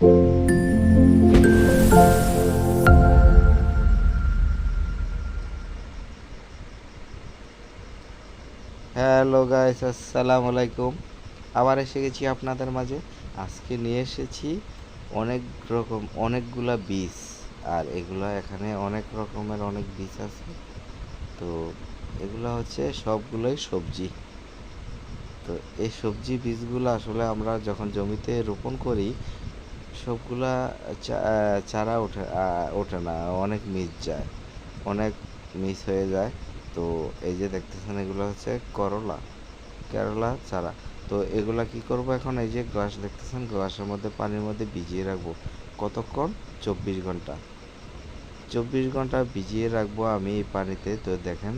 Hello guys আসসালামু আলাইকুম আবার এসে গেছি আপনাদের মাঝে। আজকে নিয়ে এসেছি অনেক রকম, অনেকগুলা বীজ। আর এগুলা এখানে অনেক রকমের অনেক বীজ আছে। তো এগুলা হচ্ছে সবগুলোই সবজি। তো এই সবজি বীজগুলো আসলে আমরা যখন জমিতে রোপণ করি সবগুলা চারা ওঠে ওঠে না, অনেক মিস যায়, অনেক মিস হয়ে যায়। তো এই যে দেখতেছেন, এগুলো হচ্ছে করলা কেরলা চারা তো এগুলা কি করব এখন? এই যে গ্লাস দেখতেছেন গ্লাসের মধ্যে পানির মধ্যে ভিজিয়ে রাখব। কতক্ষণ? চব্বিশ ঘণ্টা। চব্বিশ ঘণ্টা ভিজিয়ে রাখব আমি এই পানিতে। তো দেখেন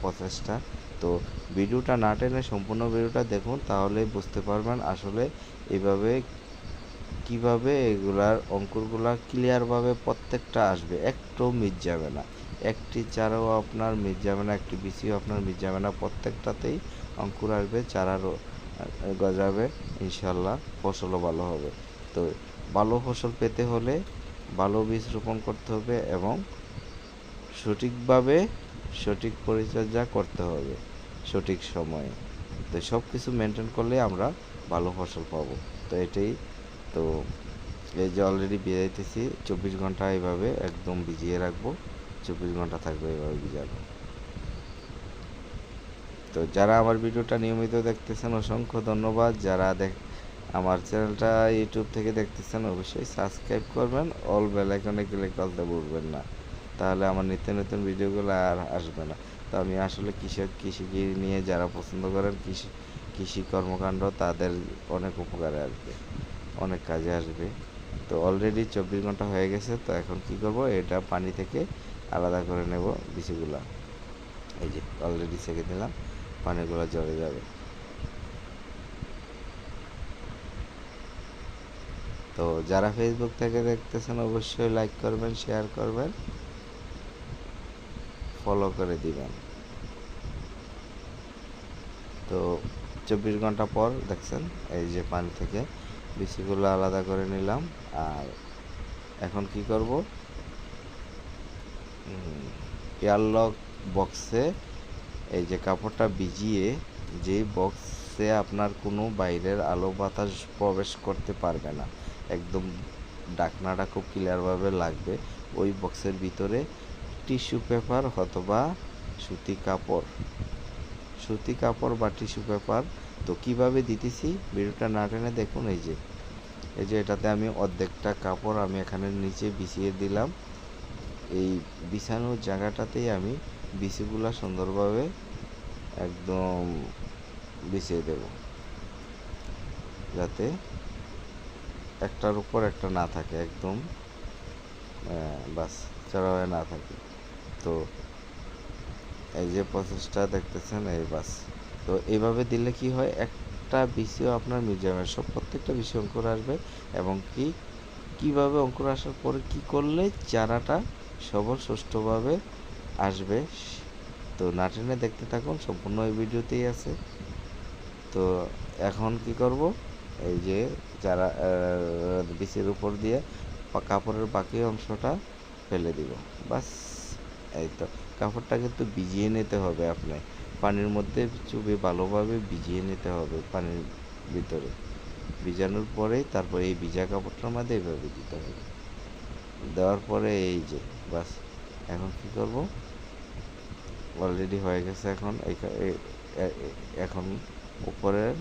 প্রসেসটা তো ভিডিওটা না টেনে সম্পূর্ণ ভিডিওটা দেখুন তাহলে বুঝতে পারবেন আসলে এইভাবে কীভাবে এগুলার অঙ্কুরগুলা ক্লিয়ারভাবে প্রত্যেকটা আসবে? একটু মিস যাবে না একটি চারাও আপনার মিস যাবে না একটি বিচিও আপনার মিস যাবে না প্রত্যেকটাতেই অঙ্কুর আসবে চারারও গজাবে ইনশাল্লাহ ফসলও ভালো হবে। তো ভালো ফসল পেতে হলে ভালো বীজ রোপণ করতে হবে এবং সঠিকভাবে সঠিক পরিচর্যা করতে হবে সঠিক সময়ে। তো সব কিছু মেনটেন করলে আমরা ভালো ফসল পাবো। তো এটাই তো এই যে অলরেডি ভিজাইতেছি চব্বিশ ঘণ্টা এইভাবে একদম ভিজিয়ে রাখব, চব্বিশ ঘণ্টা থাকবে এইভাবে ভিজানো। তো যারা আমার ভিডিওটা নিয়মিত দেখতেছেন, অসংখ্য ধন্যবাদ। যারা দেখ, আমার চ্যানেলটা ইউটিউব থেকে দেখতেছেন, অবশ্যই সাবস্ক্রাইব করবেন। অল বেল আইকনে ক্লিক করতে ভুলবেন না। তাহলে আমার নিত্য নতুন ভিডিওগুলো আর আসবে না। তো আমি আসলে কৃষক, কৃষিকে নিয়ে যারা পছন্দ করেন, কৃষি কৃষি কর্মকাণ্ড, তাদের অনেক উপকারে আসবে। অনেক কাজে আসবে। তো অলরেডি চব্বিশ ঘণ্টা হয়ে গেছে, তো এখন কি করব? এটা পানি থেকে আলাদা করে নেব বিচিগুলা। এই যে অলরেডি ছেঁকে দিলাম পানিগুলো জলে যাবে। তো যারা ফেসবুক থেকে দেখতেছেন, অবশ্যই লাইক করবেন শেয়ার করবেন ফলো করে দিবেন। তো চব্বিশ ঘণ্টা পর দেখছেন, এই যে পানি থেকে বিচিগুলো আলাদা করে নিলাম। আর এখন কি করব? এয়ারলক বক্সে এই যে কাপড়টা ভিজিয়ে যে বক্সে আপনার কোনো বাইরের আলো বাতাস প্রবেশ করতে পারবে না। একদম ডাকনাটা খুব ক্লিয়ারভাবে লাগবে। ওই বক্সের ভিতরে টিস্যু পেপার অথবা সুতি কাপড় সুতি কাপড় বা টিস্যু পেপার তো কীভাবে দিতেছি? ভিডিওটা না টেনে দেখুন, এই যে। এই যে এটাতে আমি অর্ধেকটা কাপড় আমি এখানে নিচে বিছিয়ে দিলাম। এই বিছানোর জায়গাটাতেই আমি বিচিগুলা সুন্দরভাবে একদম বিছিয়ে দেব। যাতে একটার উপর একটা না থাকে, একদম বাস চড়া হয়ে না থাকে। তো এই যে প্রসেসটা দেখতেছেন, এই বাস। তো এইভাবে দিলে কি হয়? একটা বিসিও আপনার মিউজিয়ামের সব প্রত্যেকটা বিষয় অঙ্কুর আসবে এবং কি, কীভাবে অঙ্কুর আসার পরে কি করলে চারাটা সবল, সুষ্ঠুভাবে আসবে তো না টেনে দেখতে থাকুন, সম্পূর্ণ এই ভিডিওতেই আছে। তো এখন কি করব? এই যে যারা বিচির উপর দিয়ে কাপড়ের বাকি অংশটা ফেলে দিব। বাস, এই তো। কাপড়টা কিন্তু ভিজিয়ে নিতে হবে আপনি। পানির মধ্যে চুবে ভালোভাবে ভিজিয়ে নিতে হবে পানির ভিতরে। ভিজানোর পরে তারপরে এই ভিজা কাপড়টার মধ্যে এইভাবে দিতে হবে। দেওয়ার পরে এই যে, বাস। এখন কি করব? অলরেডি হয়ে গেছে এখন। এখন উপরের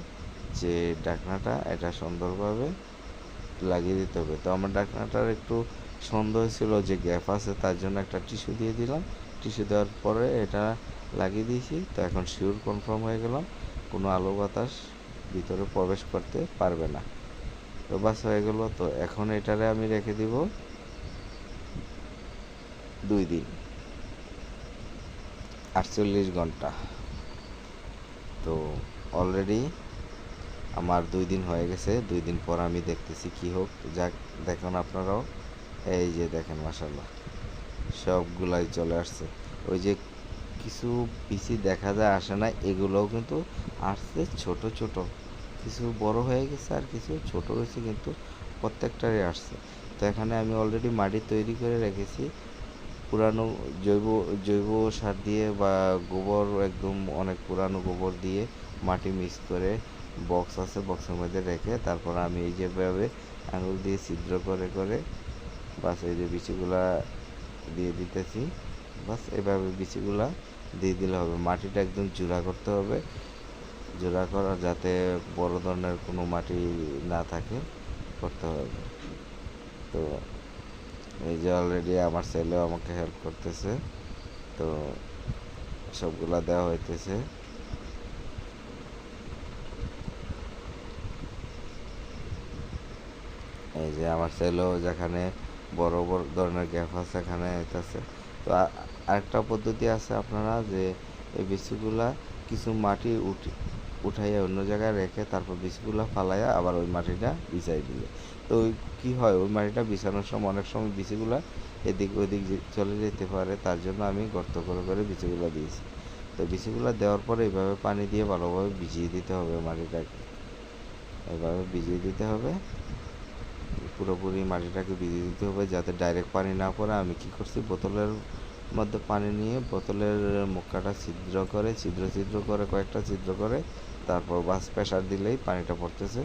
যে ডাকনাটা, এটা সুন্দরভাবে লাগিয়ে দিতে হবে। তো আমার ডাকনাটার একটু সন্দেহ ছিল যে গ্যাপ আছে, তার জন্য একটা টিস্যু দিয়ে দিলাম। টিস্যু দেওয়ার পরে এটা লাগিয়ে দিয়েছি, তো এখন শিওর কনফার্ম হয়ে গেলাম, কোনো আলো বাতাস ভিতরে প্রবেশ করতে পারবে না। তো বাস হয়ে গেল, তো এখন এটারে আমি রেখে দিব দুই দিন। আটচল্লিশ ঘণ্টা। তো অলরেডি আমার দুই দিন হয়ে গেছে, দুই দিন পর আমি দেখতেছি কি হোক। যাক, দেখুন আপনারাও। এই যে দেখেন মাসাল্লাহ সবগুলাই চলে আসছে। ওই যে কিছু পিসি দেখা যায়, আসে না, এগুলোও কিন্তু আসছে ছোট ছোট। কিছু বড় হয়ে গেছে আর কিছু ছোট হয়েছে কিন্তু প্রত্যেকটারই আসছে। তো এখানে আমি অলরেডি মাটি তৈরি করে রেখেছি। পুরানো জৈব জৈব সার দিয়ে বা গোবর একদম অনেক পুরানো গোবর দিয়ে মাটি মিক্স করে বক্স আছে বক্সের মধ্যে রেখে তারপর আমি এই যেভাবে আঙুল দিয়ে ছিদ্র করে করে বাস এই যে বিচিগুলা দিয়ে দিতেছি। বাস এভাবে বিচিগুলা দিয়ে দিলে হবে। মাটিটা একদম জোড়া করতে হবে। জোড়া করা যাতে বড় ধরনের কোনো মাটি না থাকে, করতে হবে। তো এই যে অলরেডি আমার ছেলেও আমাকে হেল্প করতেছে। তো সবগুলা দেওয়া হইতেছে। এই যে আমার ছেলেও যেখানে বড় বড় ধরনের গ্যাপ আছে সেখানে হইতেছে তো আরেকটা পদ্ধতি আছে আপনারা যে এই বিচিগুলা কিছু মাটি উঠে, উঠাইয়া অন্য জায়গায় রেখে তারপর বীজগুলো ফালাইয়া আবার ওই মাটিটা বিছাই দিলে। তো ওই কী হয়, ওই মাটিটা বিছানোর সময় অনেক সময় বীজগুলো এদিক ওদিক চলে যেতে পারে, তার জন্য আমি গর্ত করে করে বীজগুলো দিয়েছি। তো বীজগুলো দেওয়ার পরে এইভাবে পানি দিয়ে ভালোভাবে ভিজিয়ে দিতে হবে মাটিটাকে। এভাবে ভিজিয়ে দিতে হবে। পুরোপুরি মাটিটাকে ভিজিয়ে দিতে হবে যাতে ডাইরেক্ট পানি না পড়ে। আমি কি করছি, বোতলের মধ্যে পানি নিয়ে বোতলের মুখটা ছিদ্র করে, ছিদ্র ছিদ্র করে, কয়েকটা ছিদ্র করে, তারপর বাস প্রেশার দিলেই পানিটা পড়তেছে।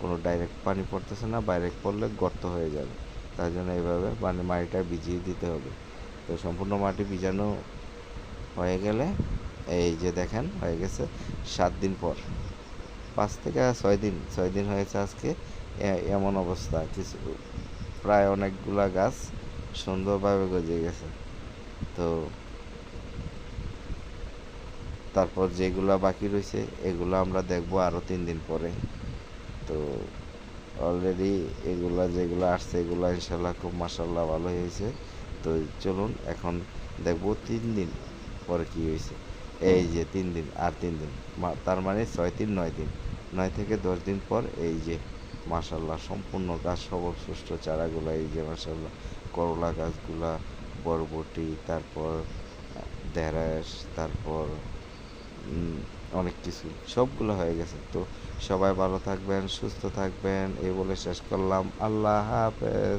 কোনো ডাইরেক্ট পানি পড়তেছে না ডাইরেক্ট পড়লে গর্ত হয়ে যাবে। তার জন্য এইভাবে পানি মাটিটা ভিজিয়ে দিতে হবে। তো সম্পূর্ণ মাটি ভিজানো হয়ে গেলে, এই যে দেখেন, হয়ে গেছে সাত দিন পর। পাঁচ থেকে ছয় দিন ছয় দিন হয়েছে আজকে এমন অবস্থা। কিছু, প্রায় অনেকগুলা গাছ সুন্দরভাবে গজে গেছে। তো তারপর যেগুলা বাকি রয়েছে, এগুলো আমরা দেখব আরও তিন দিন পরে। তো অলরেডি এগুলা যেগুলো আসছে, এগুলো ইনশাল্লাহ খুব মাসাল্লাহ ভালো হয়েছে। তো চলুন, এখন দেখব তিন দিন পরে কি হয়েছে। এই যে তিন দিন, আর তিন দিন তার মানে ছয় তিন, নয় দিন। নয় থেকে দশ দিন পর এই যে মাসাল্লাহ সম্পূর্ণ গাছ সবল সুষ্ঠু চারাগুলো, এই যে মাসাল্লাহ করলা গাছগুলা বরবটি তারপর ঢেঁড়স তারপর অনেক কিছু। সবগুলো হয়ে গেছে। তো সবাই ভালো থাকবেন, সুস্থ থাকবেন এই বলে শেষ করলাম। আল্লাহ হাফেজ।